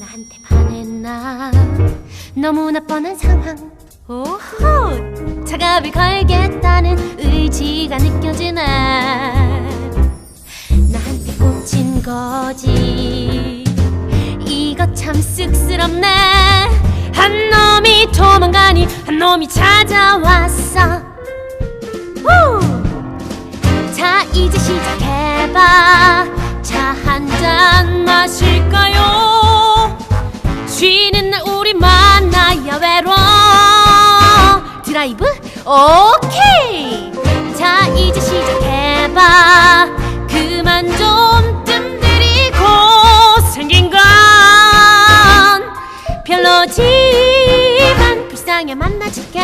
나한테 반했나? 너무나 뻔한 상황. 오호 작업을 걸겠다는 의지가 느껴지네 나한테 꽂힌 거지. 이거 참 쑥스럽네. 한 놈이 도망가니 한 놈이 찾아왔어 이제 시작해봐. 차 한 잔 마실까요? 쉬는 날 우리 만나야 외로 드라이브? 오케이. 자 이제 시작해봐. 그만 좀 뜸들이고 생긴 건 별로지만 불쌍해 만나줄게.